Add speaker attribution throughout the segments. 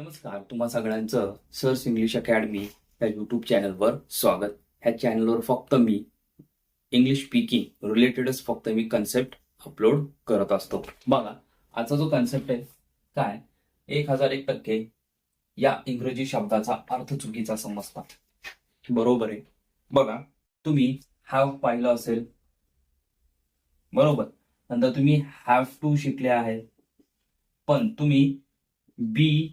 Speaker 1: नमस्कार तुम्हा सगळ्यांचं सर्स इंग्लिश अकॅडमी या युट्यूब चॅनलवर स्वागत. ह्या चॅनलवर फक्त मी इंग्लिश स्पीकिंग रिलेटेडच फक्त मी कन्सेप्ट अपलोड करत असतो. बघा आजचा जो कन्सेप्ट आहे काय? एक हजार एक टक्के या इंग्रजी शब्दाचा अर्थ चुकीचा समजतात. बरोबर आहे. बघा तुम्ही हॅव पाहिलं असेल. बरोबर. नंतर तुम्ही हॅव टू शिकले आहे. पण तुम्ही बी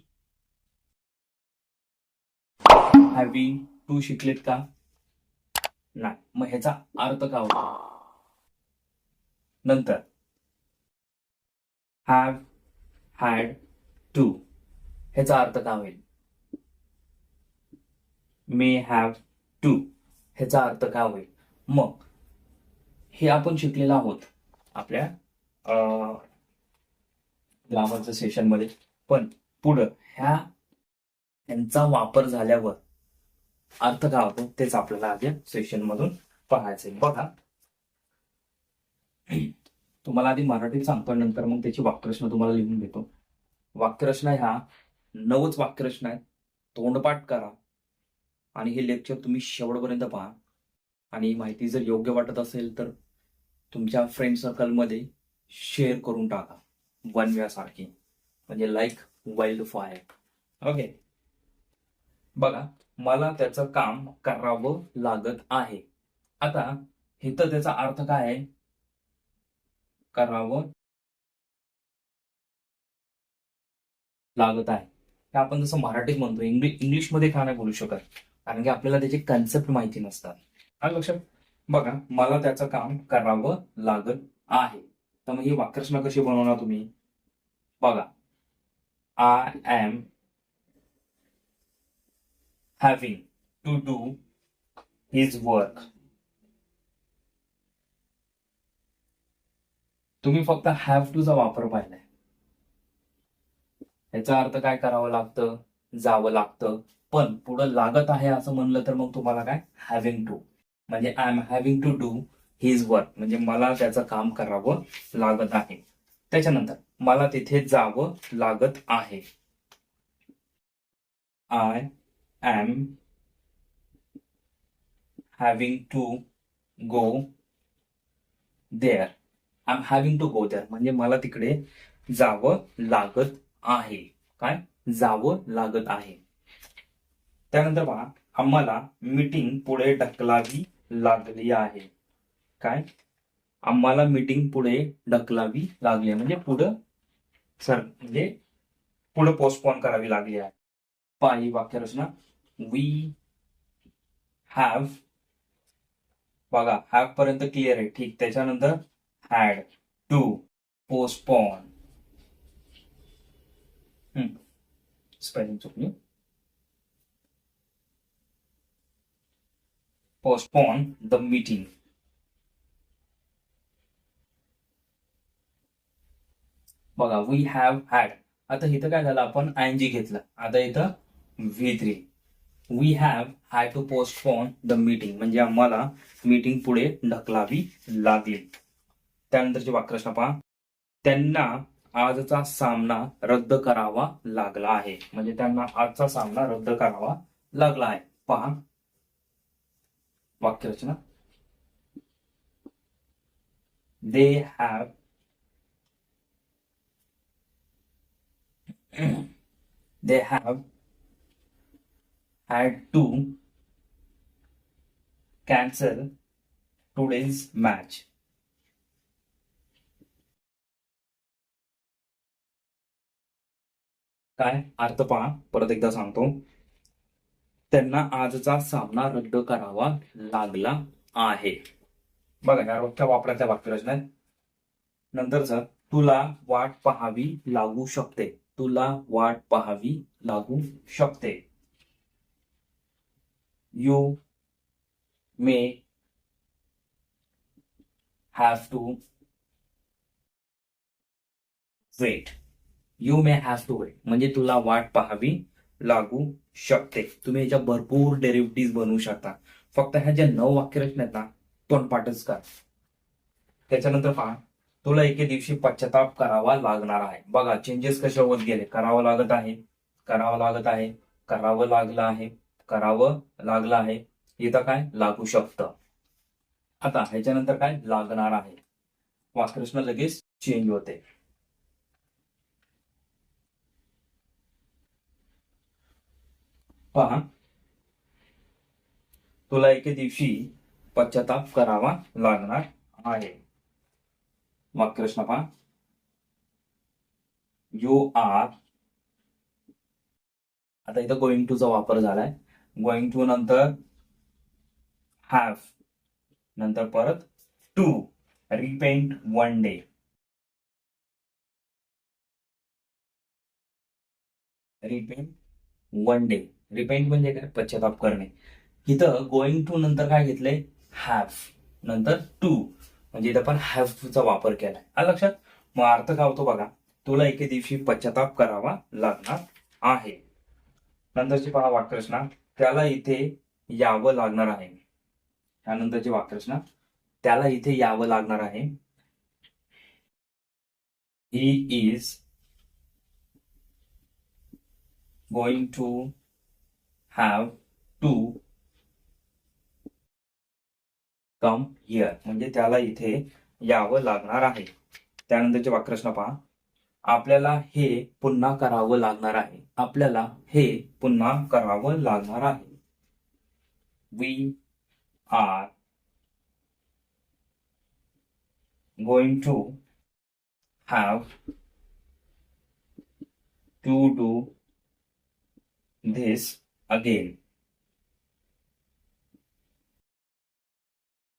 Speaker 1: हॅव्हिंग टू शिकलेत का? नाही. मग ह्याचा अर्थ का होतो? नंतर. हॅव हॅड टू ह्याचा अर्थ का होईल? मे हॅव टू ह्याचा अर्थ का होईल? मग हे आपण शिकलेलं आहोत आपल्या ग्रामरच्या सेशनमध्ये पण पुढं ह्या यांचा वापर झाल्यावर अर्थ काय होतो तेच आपल्याला आज सेशन मधून पाहायचंय बघा. तुम्हाला आधी मराठीत सांगतो नंतर मग त्याची वाक्यरचना तुम्हाला लिहून देतो. वाक्यरचना ह्या नवच वाक्यरचना आहेत. तोंडपाठ करा. आणि हे लेक्चर तुम्ही शेवटपर्यंत पहा. आणि माहिती जर योग्य वाटत असेल तर तुमच्या फ्रेंड सर्कलमध्ये शेअर करून टाका. वनव्यासारखी म्हणजे लाईक वाईल्ड फायर ओके बघा. मला त्याचं काम करावं लागत आहे. आता हिथं त्याचा अर्थ काय आहे? करावं लागत आहे. हे आपण जसं मराठीत म्हणतो इंग्लिश इंग्लिशमध्ये का नाही बोलू शकत? कारण की आपल्याला त्याचे कन्सेप्ट माहिती नसतात. आणि लक्षात बघा मला त्याचं काम करावं लागत आहे. तर मग ही वाक्यरचना कशी बनवणार तुम्ही? बघा. I am having to do his work. तुम्ही फक्त हॅव टू चा वापर पाहिलाय. याचा अर्थ काय करावं लागतं? जावं लागतं. पण पुढं लागत आहे असं म्हणलं तर मग तुम्हाला काय? हॅव्हिंग टू म्हणजे I am having to do his work म्हणजे मला त्याचं काम करावं लागत आहे. त्याच्यानंतर मला तिथे जावं लागत आहे. I am having to go there. I'm having to go there. म्हणजे मला तिकडे जावं लागत आहे. काय? जावं लागत आहे. त्यानंतर पहा आम्हाला मीटिंग पुढे ढकलावी लागली आहे. काय? आम्हाला मीटिंग पुढे ढकलावी लागली आहे. म्हणजे पुढं सर म्हणजे पुढे पोस्टपोन करावी लागली आहे. पहा ही वाक्यरचना वी हॅव बघा हॅव पर्यंत क्लिअर आहे. ठीक त्याच्यानंतर हॅड टू पोस्टपॉन स्पेलिंग चुकली. पोस्टपॉन द मीटिंग बघा वी हॅव हॅड आता इथं काय झालं? आपण आय एन जी घेतलं. आता इथं V three we have have to postpone the meeting म्हणजे आम्हाला मीटिंग पुढे ढकलावी लागली. त्यानंतरची वाक्यरचना पहा. त्यांना आजचा सामना रद्द करावा लागला आहे. म्हणजे त्यांना आजचा सामना रद्द करावा लागला आहे. पहा. वाक्यरचना. They have they have had to cancel today's match. काय? अर्थ पहा. परत एकदा सांगतो. त्यांना आजचा सामना रद्द करावा लागला आहे. बघा या रोजच्या वापराच्या वाक्यरचना नंतरच तुला वाट पाहावी लागू शकते. तुला वाट पाहावी लागू शकते. You may have to wait you may have to wait म्हणजे तुला वाट पाहावी लागू शकते. तुम्ही याच्या भरपूर डेरिव्हेटिव्ह बनवू शकता. फक्त ह्या ज्या नऊ वाक्यरचना आहेत ना तोंडपाठच कर. त्याच्यानंतर पहा तुला एके दिवशी पश्चाताप करावा लागणार आहे. बघा चेंजेस कसे होत गेले? करावं लागत आहे करावं लागत आहे करावं लागलं आहे. करावं लागलं आहे. इथं काय? लागू शकतं. आता ह्याच्यानंतर काय? लागणार आहे. वाक्यरचना लगेच चेंज होते. पहा. तुला एके दिवशी पश्चाताप करावा लागणार आहे. वाक्यरचना पहा. यू आर आता इथं गोइंग टूचा वापर झालाय. गोइंग टू नंतर हॅव नंतर परत to repent one day repent one day repent म्हणजे काय? पश्चाताप करणे. इथं गोइंग टू नंतर काय घेतलंय? हॅव नंतर टू म्हणजे इथं पण हॅवचा वापर केलाय. आलं लक्षात? मग अर्थ काय होतो बघा. तुला एके दिवशी पश्चाताप करावा लागणार आहे. नंतरची पहा वाक्यरचना त्याला इथे यावं लागणार आहे. त्यानंतरची वाक्यरचना त्याला इथे यावं लागणार आहे. He is going to have to come here म्हणजे त्याला इथे यावं लागणार आहे. त्यानंतरची वाक्यरचना पहा. आपल्याला हे पुन्हा करावं लागणार आहे. आपल्याला हे पुन्हा करावं लागणार आहे. We are going to have to do this again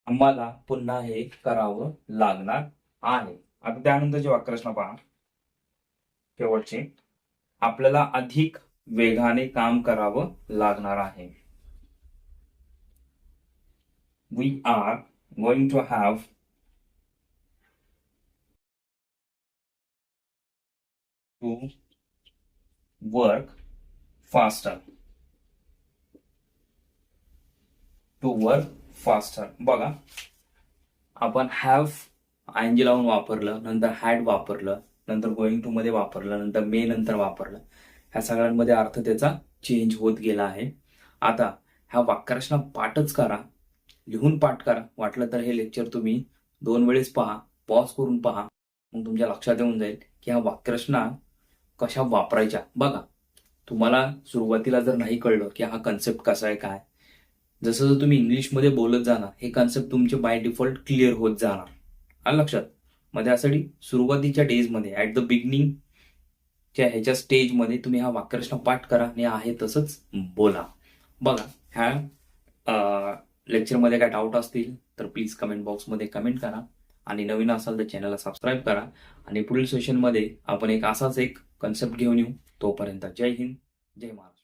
Speaker 1: आम्हाला पुन्हा हे करावं लागणार आहे. आता त्यानंतरची वाक्यरचना पहा. शेवटचे आपल्याला अधिक वेगाने काम करावं लागणार आहे. We are going to have to work faster to work faster बघा आपण हॅव आयंजी लावून वापरलं नंतर हॅड वापरलं नंतर गोईंग टू मध्ये वापरलं नंतर मे नंतर वापरलं. ह्या सगळ्यांमध्ये अर्थ त्याचा चेंज होत गेला आहे. आता ह्या वाक्यरचना पाठच करा लिहून पाठ करा. वाटलं तर हे लेक्चर तुम्ही दोन वेळेस पहा पॉज करून पहा. मग तुमच्या लक्षात येऊन जाईल की ह्या वाक्यरचना कशा वापरायच्या. बघा तुम्हाला सुरुवातीला जर नाही कळलं की हा कन्सेप्ट कसा आहे काय जसं जसं तुम्ही इंग्लिशमध्ये बोलत जाणार हे कन्सेप्ट तुमचे बाय डिफॉल्ट क्लिअर होत जाणार. आलं लक्षात? मग त्यासाठी सुरुवातीच्या डेजमध्ये ॲट द बिगिनिंगच्या ह्याच्या स्टेजमध्ये तुम्ही हा वाक्यरचना पाठ करा आणि आहे तसंच बोला. बघा ह्या लेक्चरमध्ये काय डाऊट असतील तर प्लीज कमेंट बॉक्समध्ये कमेंट करा. आणि नवीन असाल तर चॅनलला सबस्क्राईब करा. आणि पुढील सेशनमध्ये आपण एक असाच एक कन्सेप्ट घेऊन येऊ. तोपर्यंत जय हिंद जय महाराष्ट्र.